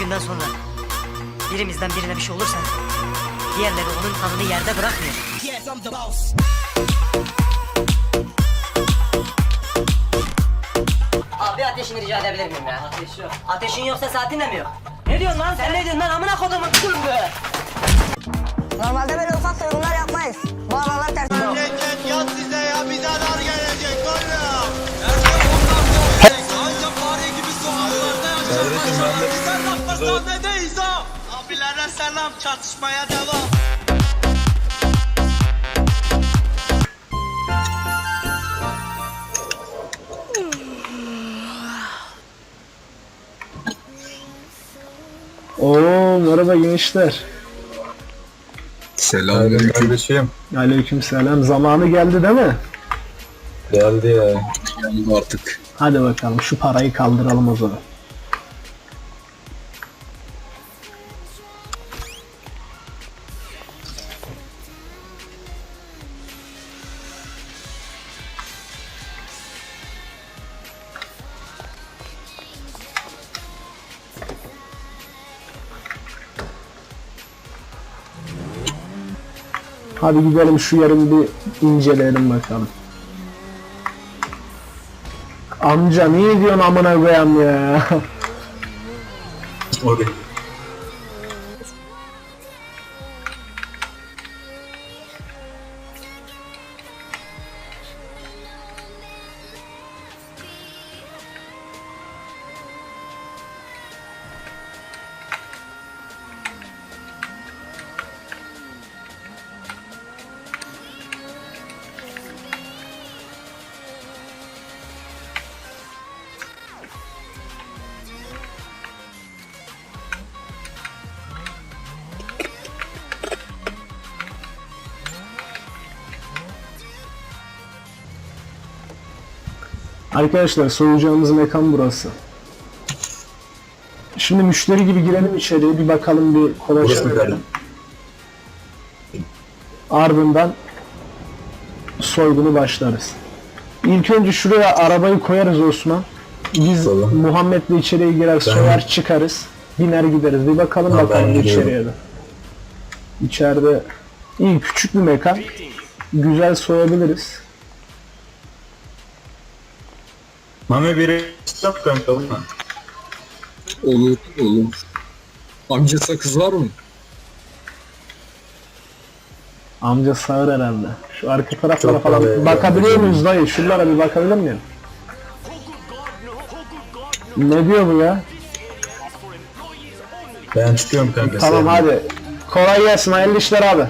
bugünden sonra birimizden birine bir şey olursa diğerleri onun kanını yerde bırakmıyor. Abi ateşini rica edebilir miyim ya? Ateş yok. Ateşin yoksa saatin de mi yok? Ne diyorsun lan sen ne diyorsun lan amına kodumun kulübü? Normalde böyle ufak soygunlar selam çatışmaya devam. Oo merhaba gençler. Selamünaleyküm. Kardeşim Aleykümselam. Zamanı geldi değil mi? geldi ya. Yandı artık. Hadi bakalım şu parayı kaldıralım o zaman. Hadi gidelim şu yerin bir inceleyelim bakalım. Amca niye diyorsun amına koyayım ya? Oraya. Arkadaşlar soyacağımız mekan burası. Şimdi müşteri gibi girelim içeriye bir bakalım bir mı verelim. Ardından soygunu başlarız. İlk önce şuraya arabayı koyarız Osman. Biz Tamam. Muhammed'le içeriye girer soyar çıkarız. Biner gideriz. Bir bakalım Tamam, bakalım içeriye de. İçeride iyi küçük bir mekan. Güzel soyabiliriz. Mami biri yap kanka mı? Olur olur. Amca sakız var mı? Amca sağır herhalde. Şu arka taraflara Çok falan tabii. bakabiliyor muyuz dayı? Şuralara bir bakabilir miyim? Ne diyor bu ya? Ben çıkıyorum kanka. Tamam sen- hadi. Kolay gelsin hayırlı işler abi.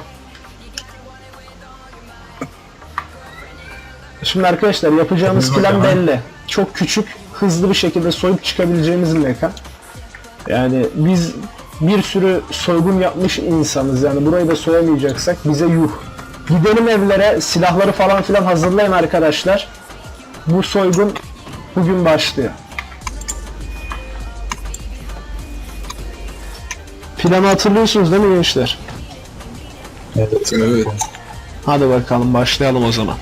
Şimdi arkadaşlar yapacağımız Hadi plan bakalım. belli. Çok küçük, hızlı bir şekilde soyup çıkabileceğimiz bir mekan. Yani biz bir sürü soygun yapmış insanız yani burayı da soyamayacaksak bize yuh. Gidelim evlere, silahları falan filan hazırlayın arkadaşlar. Bu soygun bugün başlıyor. Planı hatırlıyorsunuz değil mi gençler? Evet. Evet. Hadi bakalım başlayalım o zaman.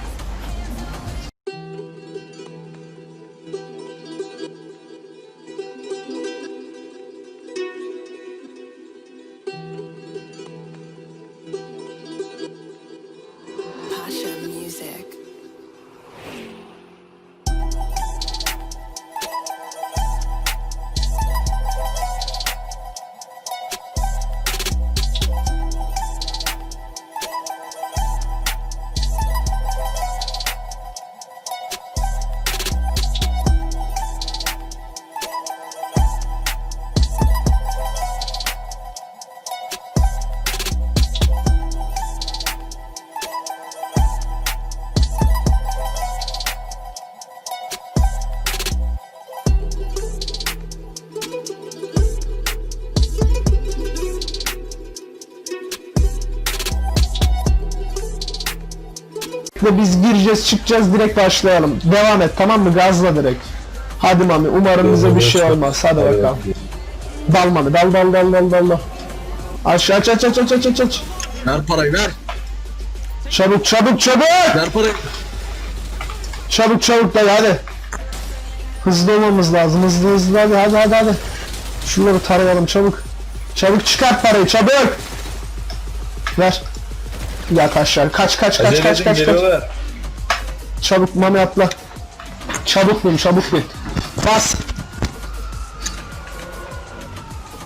Ve biz gireceğiz çıkacağız direkt başlayalım. Devam et tamam mı? Gazla direkt. Hadi mami umarım bize bir şey olmaz. Hadi bakalım. Dal mami dal dal dal dal dal. dal. Aç aç aç aç aç aç aç aç. Ver parayı ver. Çabuk çabuk çabuk. Ver parayı. Çabuk çabuk dayı hadi. Hızlı olmamız lazım hızlı hızlı hadi hadi hadi hadi. Şunları tarayalım çabuk. Çabuk çıkart parayı çabuk. Ver. Yat aşağı. Kaç kaç kaç Acele kaç edin kaç kaç. geliyorlar. Çabuk mami atla. Çabuk bin çabuk bin. Bas.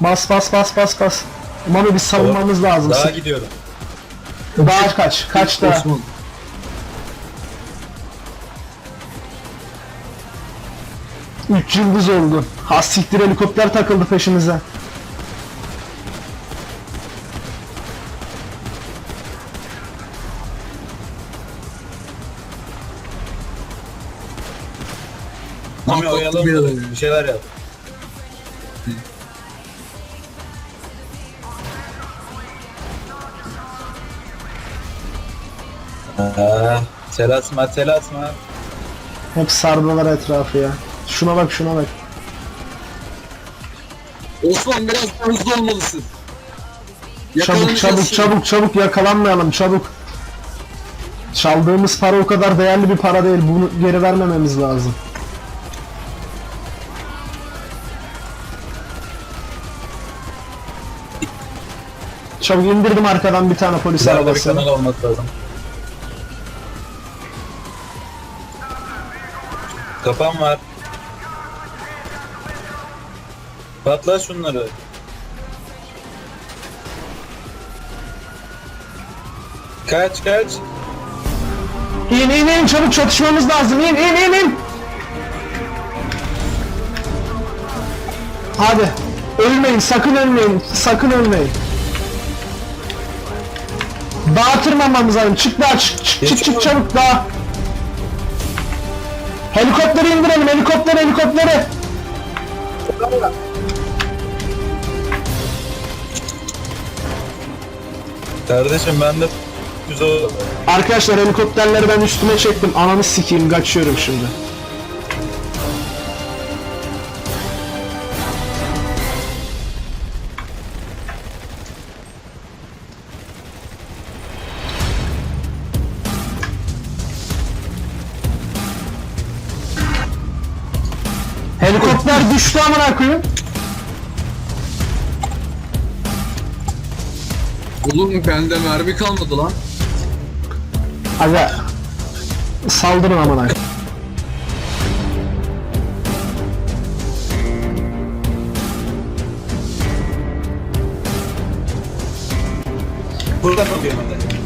Bas bas bas bas bas. Mami biz savunmamız lazım. Daha Daha, gidiyorum. daha kaç. Kaç daha. Osman. Üç yıldız oldu. Ha siktir helikopter takıldı peşimize. Mami oyalan bir bir şeyler yap. Aa, selasma selasma. Hep sardılar etrafı ya. Şuna bak şuna bak. Osman biraz daha hızlı olmalısın. Çabuk çabuk çabuk çabuk yakalanmayalım çabuk. Çaldığımız para o kadar değerli bir para değil. Bunu geri vermememiz lazım. Çabuk indirdim arkadan bir tane polis Güzel bir arabasını. kanal olması lazım. Kapan var. Patla şunları. Kaç kaç. İn in in çabuk çatışmamız lazım. İn in in in. Hadi. Ölmeyin sakın ölmeyin. Sakın ölmeyin. Dağa tırmanmamız lazım. Çık daha çık çık çık, çık çabuk dağa. Helikopteri indirelim helikopter helikopteri. Kardeşim ben de güzel Arkadaşlar helikopterleri ben üstüme çektim. Ananı sikeyim kaçıyorum şimdi. Helikopter düştü amına koyayım. Oğlum bende mermi kalmadı lan. Aga saldırın amına koyayım. Burada bakıyorum hadi.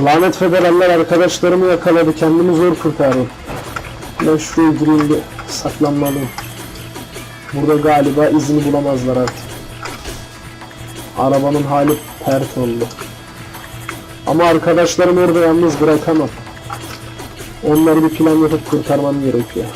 Lanet federaller arkadaşlarımı yakaladı. Kendimi zor kurtardım. Ben şuraya gireyim bir saklanmalıyım. Burada galiba izini bulamazlar artık. Arabanın hali pert oldu. Ama arkadaşlarımı orada yalnız bırakamam. Onları bir plan yapıp kurtarmam gerekiyor.